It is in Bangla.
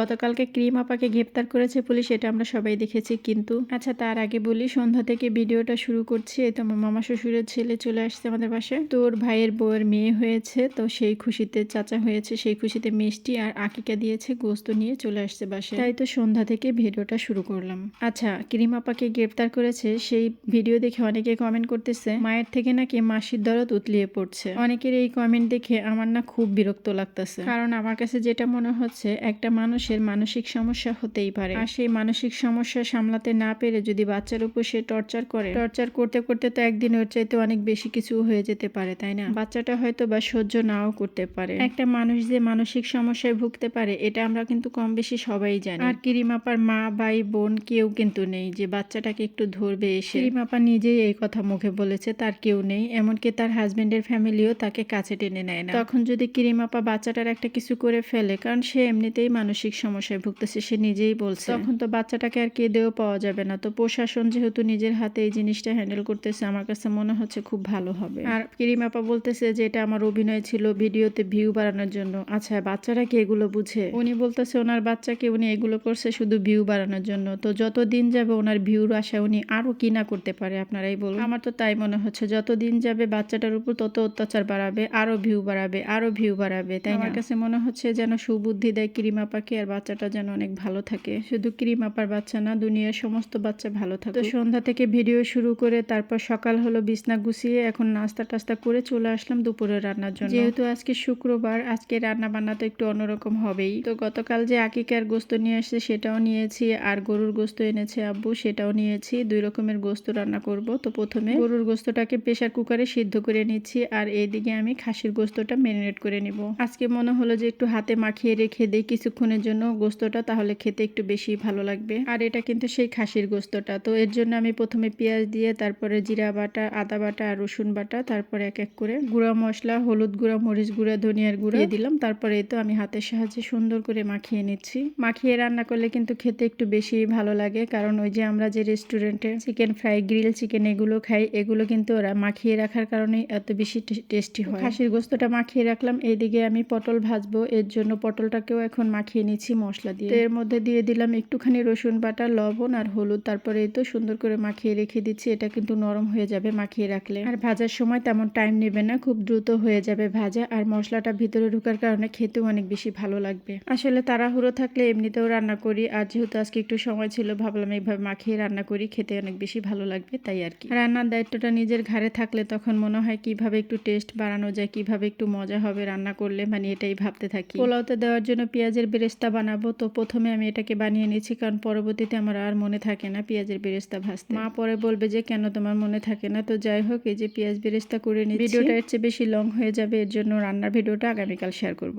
গতকালকে ক্রিম আপাকে গ্রেপ্তার করেছে পুলিশ, এটা আমরা সবাই দেখেছি, কিন্তু আচ্ছা তার আগে বলি, সন্ধ্যা থেকে ভিডিওটা শুরু করছি। এই তো আমার মামা শ্বশুরের ছেলে চলে আসছে আমাদের বাসায়। তোর ভাইয়ের বউয়ের মেয়ে হয়েছে, তো সেই খুশিতে চাচা হয়েছে, সেই খুশিতে মিষ্টি আর আকিকা দিয়েছে, গোস্ত নিয়ে চলে আসছে বাসায়। তাই তো সন্ধ্যা থেকে ভিডিওটা শুরু করলাম। আচ্ছা ক্রিম আপাকে গ্রেপ্তার করেছে, সেই ভিডিও দেখে অনেকে কমেন্ট করতেছে, মায়ের থেকে নাকি মাসির দরদ উতলিয়ে পড়ছে। অনেকের এই কমেন্ট দেখে আমার না খুব বিরক্ত লাগতেছে। কারণ আমার কাছে যেটা মনে হচ্ছে, একটা মানুষের মানসিক সমস্যা হতেই পারে। আর সেই মানসিক সমস্যা সামলাতে না পেরে যদি বাচ্চার উপর সে টর্চার করে, টর্চার করতে করতে তো একদিন ওর চাইতে অনেক বেশি কিছু হয়ে যেতে পারে, তাই না? বাচ্চাটা হয়তো বা সহ্য নাও করতে পারে। একটা মানুষ যে মানসিক সমস্যায় ভুগতে পারে, এটা আমরা কিন্তু কম বেশি সবাই জানি। আর কিরিমাপার মা, ভাই, বোন কেউ কিন্তু নেই যে বাচ্চাটাকে একটু ধরবে এসে। কিরিমাপা নিজেই এই কথা মুখে বলেছে, তার কেউ নেই। এমনকি তার হাজবেন্ডের ফ্যামিলিও তাকে কাছে টেনে নেয় না। তখন যদি কিরিমাপা বাচ্চাটার একটা কিছু করে ফেলে, কারণ সে এমনিতেই মানসিক সমস্যায় ভুগতেছে সে নিজেই বলছে। তখন তো বাচ্চাটাকে আর কেঁদেও পাওয়া যাবে না। তো প্রশাসন যেহেতু নিজের হাতে এই জিনিসটা হ্যান্ডেল করতেছে আমার কাছে মনে হচ্ছে খুব ভালো হবে। আর কিরিমাপা বলতেছে যে এটা আমার অভিনয় ছিল ভিডিওতে ভিউ বাড়ানোর জন্য। আচ্ছা বাচ্চারা কি এগুলো বুঝে? উনি বলতেছে ওনার বাচ্চাকে উনি এগুলো করছে শুধু ভিউ বাড়ানোর জন্য। তো যত দিন যাবে ওনার ভিউর আশা উনি আরও কি না করতে পারে আপনারাই বলুন। আমার তো তাই মনে হচ্ছে যত দিন যাবে বাচ্চাটার উপর তত অত্যাচার বাড়াবে আরও ভিউ বাড়াবে আরও ভিউ বাড়াবে তাই আমার কাছে মনে হচ্ছে যেন সুবুদ্ধি দেয় ক্রিমাপাকে আর বাচ্চাটা যেন অনেক ভালো থাকে। শুধু ক্রিম আপার বাচ্চা না, দুনিয়ার সমস্ত বাচ্চা ভালো থাকে তো সন্ধ্যা থেকে ভিডিও শুরু করে তারপর সকাল হলো বিছনা গুছিয়ে এখন নাস্তা টাস্তা করে চলে আসলাম দুপুরে রান্নার জন্য। যেহেতু আজকে শুক্রবার, আজকে রান্না বান্না তো একটু অন্যরকম হবেই। তো গতকাল যে আকিকার গোস্ত নিয়ে আসছে সেটাও নিয়েছি, আর গরুর গোস্ত এনেছে আব্বু, সেটাও নিয়েছি। দুই রকমের গোস্ত রান্না করব। তো প্রথমে গরুর গোস্তটাকে প্রেসার কুকারে সিদ্ধ করে নিচ্ছি, আর এইদিকে আমি খাসির গোস্তটা ম্যারিনেট করে নিব। আজকে মনে হলো যে একটু হাতে মাখিয়ে রেখে দিই, কিছুক্ষণের জন্য গোস্তটা তাহলে খেতে একটু বেশি ভালো লাগবে। আর এটা কিন্তু সেই খাসির গোস্তটা। তো এর জন্য আমি প্রথমে পেঁয়াজ দিয়ে, তারপরে জিরা বাটা, আদা বাটা আর রসুন বাটা, তারপরে এক এক করে গুঁড়া মশলা, হলুদ গুঁড়া, মরিচ গুঁড়া, ধনিয়ার গুঁড়া দিয়ে দিলাম। তারপরে তো আমি হাতের সাহায্যে সুন্দর করে মাখিয়ে নিচ্ছি। মাখিয়ে রান্না করলে কিন্তু খেতে একটু বেশি ভালো লাগে। কারণ ওই যে আমরা যে রেস্টুরেন্টে চিকেন ফ্রাই, গ্রিল চিকেন এগুলো খাই, এগুলো কিন্তু ওরা মাখিয়ে রাখার কারণে এত বেশি টেস্টি হয়। খাসির গোস্তটা মাখিয়ে রাখলাম। এইদিকে আমি পটল ভাজবো। এর জন্য পটলটাকেও এখন মাখিয়ে নিচ্ছি মশলা দিয়ে। এর মধ্যে দিয়ে দিলাম একটুখানি রসুন বাটা, লবণ আর হলুদ। তারপরে এই তো সুন্দর করে মাখিয়ে রেখে দিচ্ছি। এটা কিন্তু নরম হয়ে যাবে মাখিয়ে রাখলে। আর ভাজার সময় তেমন টাইম নেবে না, খুব দ্রুত হয়ে যাবে ভাজা। আর মশলাটা ভিতরে ঢোকার কারণে খেতেও অনেক বেশি ভালো লাগবে। আসলে তাড়াহুড়ো থাকলে এমনিতেও রান্না করি। আর যেহেতু আজকে একটু সময় ছিল, ভাবলাম এইভাবে মাখিয়ে রান্না করি। খেতে অনেক বেশি ভালো লাগবে, তাই আর কি। রান্নার দায়িত্বটা নিজের ঘাড়ে থাকলে তখন মনে হয় কীভাবে একটু টেস্ট বাড়ানো যায়, কীভাবে একটু মজা হবে রান্না করলে। মানে এটাই ভাবতে থাকি। পোলাওতে দেওয়ার জন্য পেঁয়াজের বেরেস্তা বানাবো। তো প্রথমে আমি এটাকে বানিয়ে নিয়েছি, কারণ পরবর্তীতে আমার আর মনে থাকে না পেঁয়াজের বেরেস্তা ভাজতে। মা পরে বলবে যে, কেন তোমার মনে থাকে না? তো যাই হোক, এই যে পেঁয়াজ বেরেস্তা করে নিচ্ছি। ভিডিওটা এর চেয়ে বেশি লং হয়ে যাবে, এর জন্য রান্নার ভিডিওটা আগামীকাল শেয়ার করব।